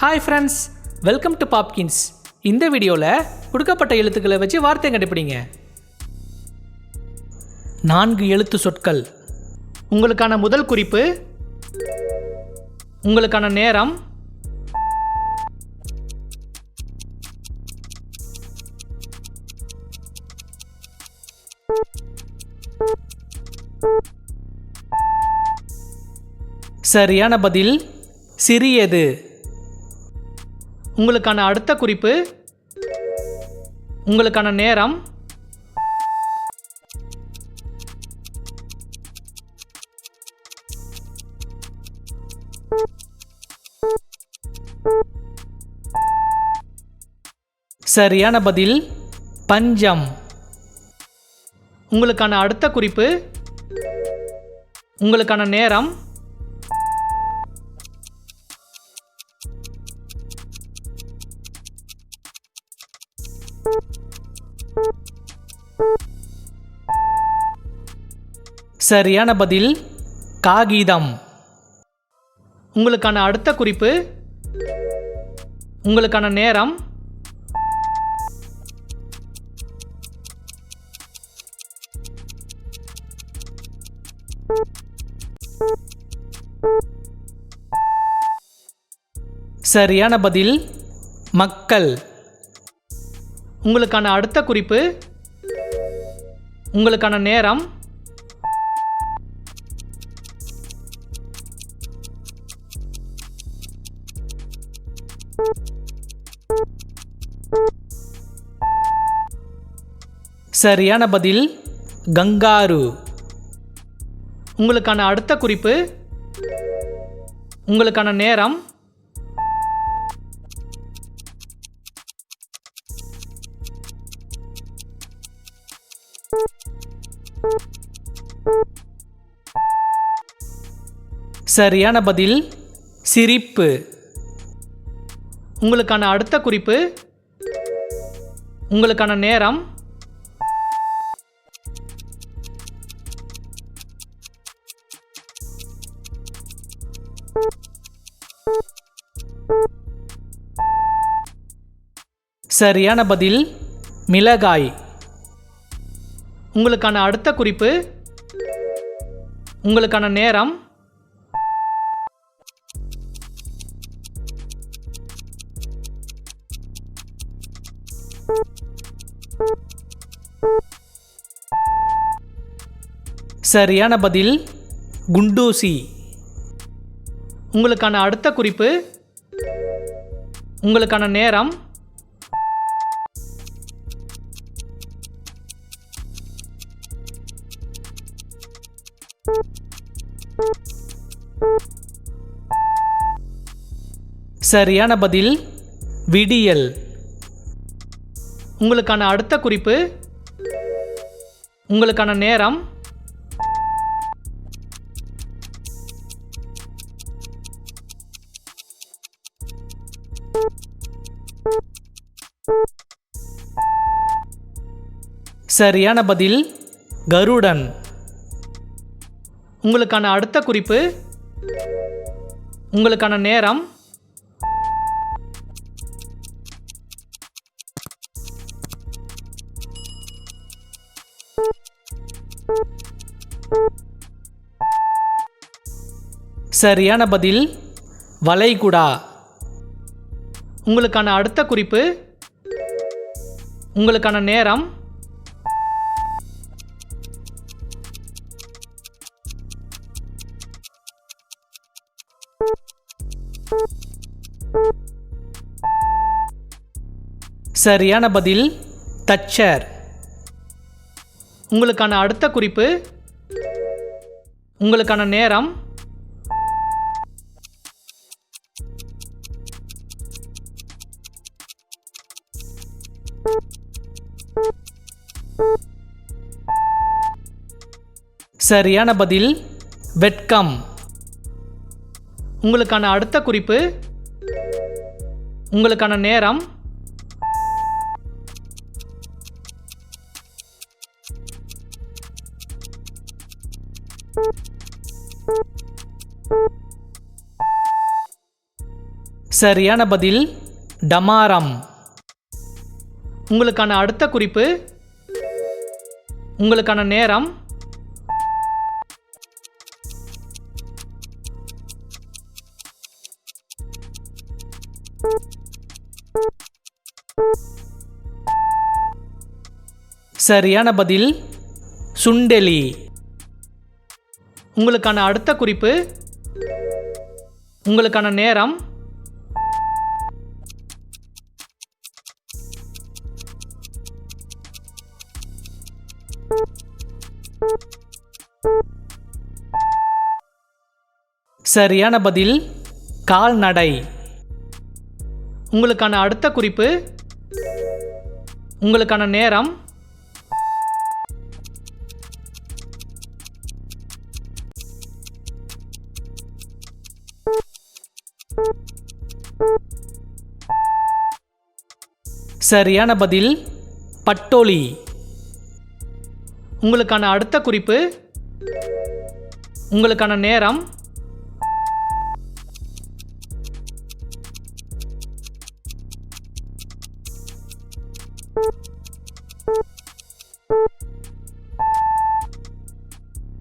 Hi friends welcome to Popkins இந்த வீடியோவில் கொடுக்கப்பட்ட எழுத்துக்களை வச்சு வார்த்தை கண்டுபிடிங்க. நான்கு எழுத்து சொற்கள். உங்களுக்கான முதல் குறிப்பு உங்களுக்கான நேரம் சரியான பதில் சிறியது. உங்களுக்கான அடுத்த குறிப்பு உங்களுக்கான நேரம் சரியான பதில் பஞ்சம். உங்களுக்கான அடுத்த குறிப்பு உங்களுக்கான நேரம் சரியான பதில் காகிதம். உங்களுக்கான அடுத்த குறிப்பு உங்களுக்கான நேரம். சரியான பதில் மக்கள். உங்களுக்கான அடுத்த குறிப்பு உங்களுக்கான நேரம் சரியான பதில் கங்காரு. உங்களுக்கான அடுத்த குறிப்பு உங்களுக்கான நேரம் சரியான பதில் சிரிப்பு. உங்களுக்கான அடுத்த குறிப்பு உங்களுக்கான நேரம். சரியான பதில் மிளகாய். உங்களுக்கான அடுத்த குறிப்பு உங்களுக்கான நேரம். சரியான பதில் குண்டூசி. உங்களுக்கான அடுத்த குறிப்பு உங்களுக்கான நேரம். சரியான பதில் விடியல். உங்களுக்கான அடுத்த குறிப்பு உங்களுக்கான நேரம். சரியான பதில் கருடன். உங்களுக்கான அடுத்த குறிப்பு உங்களுக்கான நேரம் சரியான பதில் வளைகுடா. உங்களுக்கான அடுத்த குறிப்பு உங்களுக்கான நேரம் சரியான பதில் தச்சர். உங்களுக்கான அடுத்த குறிப்பு உங்களுக்கான நேரம். சரியான பதில் வெட்கம். உங்களுக்கான அடுத்த குறிப்பு உங்களுக்கான நேரம். சரியான பதில் டமாரம். உங்களுக்கான அடுத்த குறிப்பு உங்களுக்கான நேரம். சரியான பதில் சுண்டெலி. உங்களுக்கான அடுத்த குறிப்பு உங்களுக்கான நேரம் சரியான பதில் கால்நடை. உங்களுக்கான அடுத்த குறிப்பு உங்களுக்கான நேரம் சரியான பதில் பட்டோலி. உங்களுக்கான அடுத்த குறிப்பு உங்களுக்கான நேரம்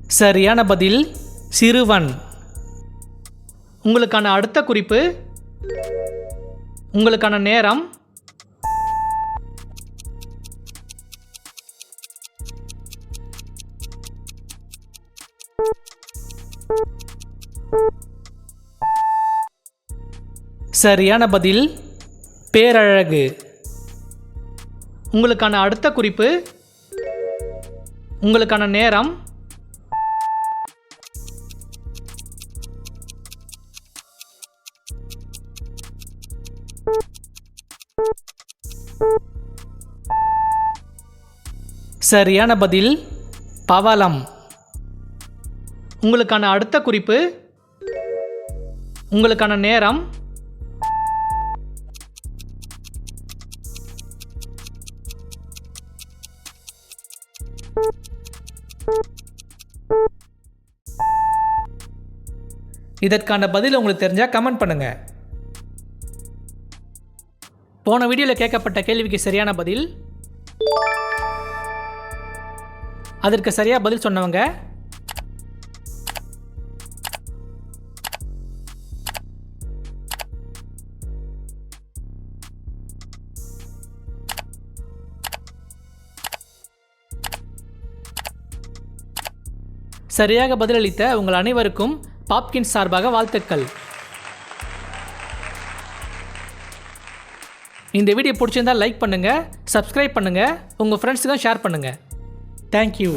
சரியான பதில் சிறுவன். உங்களுக்கான அடுத்த குறிப்பு உங்களுக்கான நேரம் சரியான பதில் பேரழகு. உங்களுக்கான அடுத்த குறிப்பு உங்களுக்கான நேரம். சரியான பதில் பவளம். உங்களுக்கான அடுத்த குறிப்பு உங்களுக்கான நேரம். இதற்கான பதில் உங்களுக்கு தெரிஞ்சால் கமெண்ட் பண்ணுங்க. போன வீடியோவில் கேட்கப்பட்ட கேள்விக்கு சரியான பதில்? அதற்கு சரியாக பதில் சொன்னவங்க? சரியாக பதிலளித்த உங்கள் அனைவருக்கும் பாப்கின் சார்பாக வாழ்த்துக்கள். இந்த வீடியோ பிடிச்சிருந்தால் லைக் பண்ணுங்கள் சப்ஸ்கிரைப் பண்ணுங்கள் உங்கள் ஃப்ரெண்ட்ஸுக்கும் ஷேர் பண்ணுங்கள் தேங்க்யூ